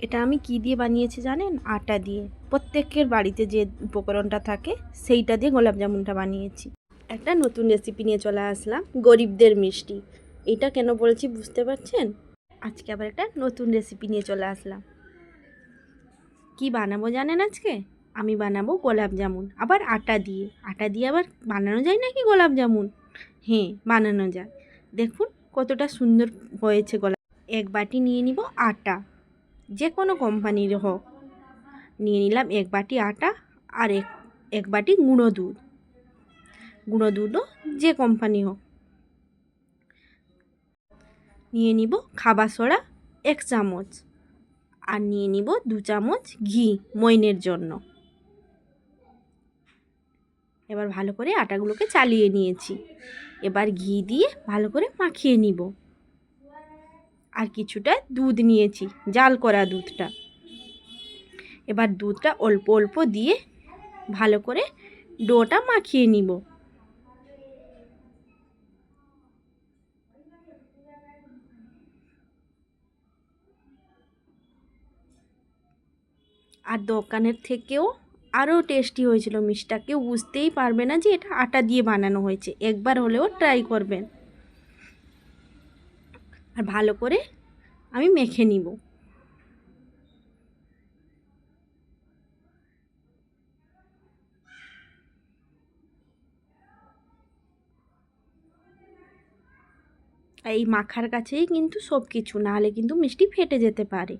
এটা আমি কি দিয়ে বানিয়েছি জানেন? আটা দিয়ে। প্রত্যেকের বাড়িতে যে উপকরণটা থাকে, সেইটা দিয়ে গোলাপ জামুনটা বানিয়েছি। একটা নতুন রেসিপি নিয়ে চলে আসলাম, গরিবদের মিষ্টি। এটা কেন বলছি বুঝতে পারছেন? আজকে আবার একটা নতুন রেসিপি নিয়ে চলে আসলাম। কি বানাবো জানেন আজকে? আমি বানাবো গোলাপ জামুন, আবার আটা দিয়ে। আটা দিয়ে আবার বানানো যায় নাকি গোলাপ জামুন? হ্যাঁ বানানো যায়। দেখুন কতটা সুন্দর হয়েছে গোলাপ। এক বাটি নিয়ে নিব আটা। যে কোনো কোম্পানির হোক। নিয়ে নিলাম এক বাটি আটা আর এক এক বাটি গুঁড়ো দুধ। গুঁড়ো দুধও যে কোম্পানি হোক। নিয়ে নিব খাবার সোডা এক চামচ আর নিয়ে নিব দু চামচ ঘি মইনের জন্য। এবার ভালো করে আটাগুলোকে চালিয়ে নিয়েছি। এবার ঘি দিয়ে ভালো করে মাখিয়ে নিব। আর কিছুটা দুধ নিয়েছি, জাল করা দুধটা। এবার দুধটা অল্প অল্প দিয়ে ভালো করে ডোটা মাখিয়ে নিব। আর দোকানের থেকেও আরও টেস্টি হয়েছিল মিষ্টিটা কেউ বুঝতেই পারবে না যে এটা আটা দিয়ে বানানো হয়েছে। একবার হলেও ট্রাই করবেন। আর ভালো করে আমি মেখে নিব। এই মাখার কাছেই কিন্তু সব কিছু নাহলে কিন্তু মিষ্টি ফেটে যেতে পারে।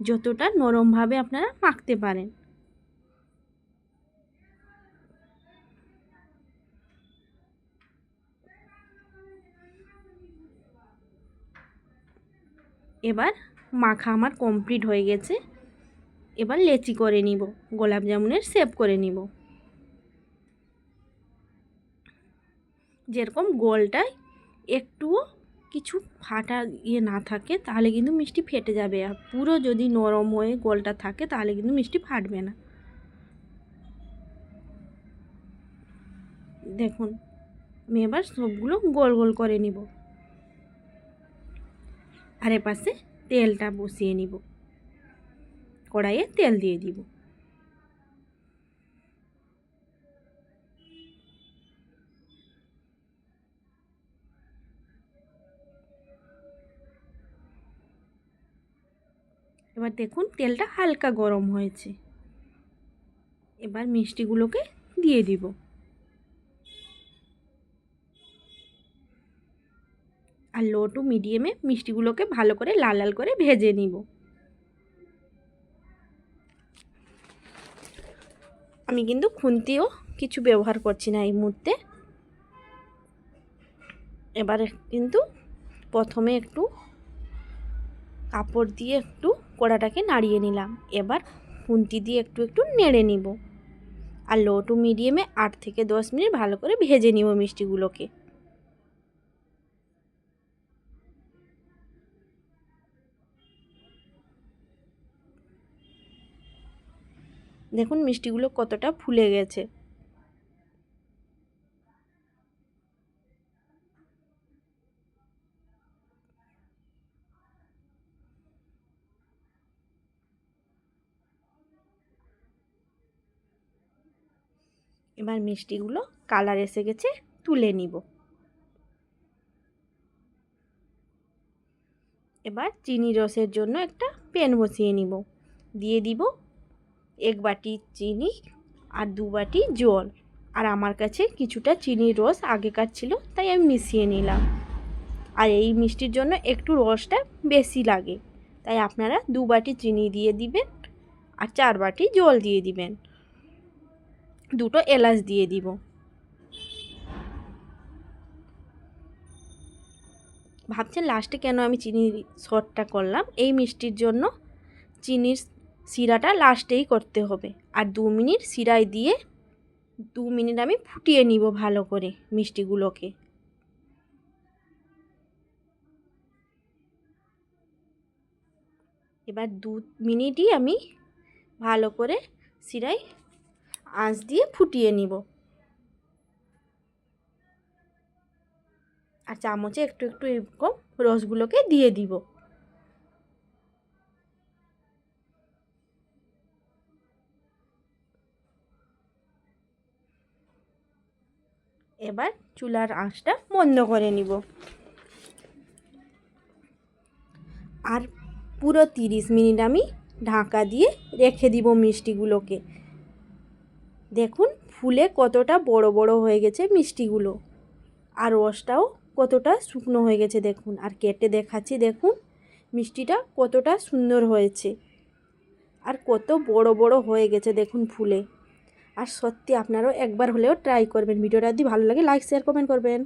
যতটা নরমভাবে আপনারা মাখতে পারেন। এবার মাখা আমার কমপ্লিট হয়ে গেছে। এবার লেচি করে নিব, গোলাপ জামুনের শেপ করে নিব। যেরকম গোলটায় একটুও কিছু ফাটা ইয়ে না থাকে, তাহলে কিন্তু মিষ্টি ফেটে যাবে। আর পুরো যদি নরম হয়ে গোলটা থাকে, তাহলে কিন্তু মিষ্টি ফাটবে না। দেখুন, আমি এবার সবগুলো গোল গোল করে নিব। আর পাশে তেলটা বসিয়ে নিব। কড়াইয়ে তেল দিয়ে দিব। এবার দেখুন তেলটা হালকা গরম হয়েছে। এবার মিষ্টিগুলোকে দিয়ে দিব। আর লো টু মিডিয়ামে মিষ্টিগুলোকে ভালো করে লাল লাল করে ভেজে নিব। আমি কিন্তু খুন্তিও কিছু ব্যবহার করছি না এই মুহূর্তে। এবারে কিন্তু প্রথমে একটু কাপড় দিয়ে একটু কড়াটাকে নাড়িয়ে নিলাম। এবার খুন্তি দিয়ে একটু একটু নেড়ে নিব। আর লো টু মিডিয়ামে আট থেকে দশ মিনিট ভালো করে ভেজে নিব মিষ্টিগুলোকে। দেখুন মিষ্টিগুলো কতটা ফুলে গেছে। এবার মিষ্টিগুলো কালার এসে গেছে, তুলে নিব। এবার চিনি রসের জন্য একটা প্যান বসিয়ে নিব। দিয়ে দিব এক বাটি চিনি আর দু বাটি জল। আর আমার কাছে কিছুটা চিনির রস আগেকার ছিল, তাই আমি মিশিয়ে নিলাম। আর এই মিষ্টির জন্য একটু রসটা বেশি লাগে। তাই আপনারা দু বাটি চিনি দিয়ে দিবেন আর চার বাটি জল দিয়ে দিবেন। দুটো এলাচ দিয়ে দিব। ভাবছেন লাস্টে কেন আমি চিনির শটটা করলাম? এই মিষ্টির জন্য চিনির শিরাটা লাস্টেই করতে হবে। আর দু মিনিট শিরায় দিয়ে দু মিনিট আমি ফুটিয়ে নিব ভালো করে মিষ্টিগুলোকে। এবার দু মিনিটই আমি ভালো করে শিরায় আঁচ দিয়ে ফুটিয়ে নিব। আর চামচে একটু একটু এরকম রসগুলোকে দিয়ে দিব। এবার চুলার আঁচটা বন্ধ করে নিব। আর পুরো তিরিশ মিনিট আমি ঢাকা দিয়ে রেখে দিব মিষ্টিগুলোকে। দেখুন, ফুলে কতটা বড় বড় হয়ে গেছে মিষ্টিগুলো। আর রসটাও কতটা শুকনো হয়ে গেছে দেখুন, আর কেটে দেখাচ্ছি, দেখুন, মিষ্টিটা কতটা সুন্দর হয়েছে। আর কত বড় বড় হয়ে গেছে দেখুন ফুলে। আর সত্যি আপনারাও একবার হলেও ট্রাই করবেন। ভিডিওটা যদি ভালো লাগে লাইক শেয়ার কমেন্ট করবেন।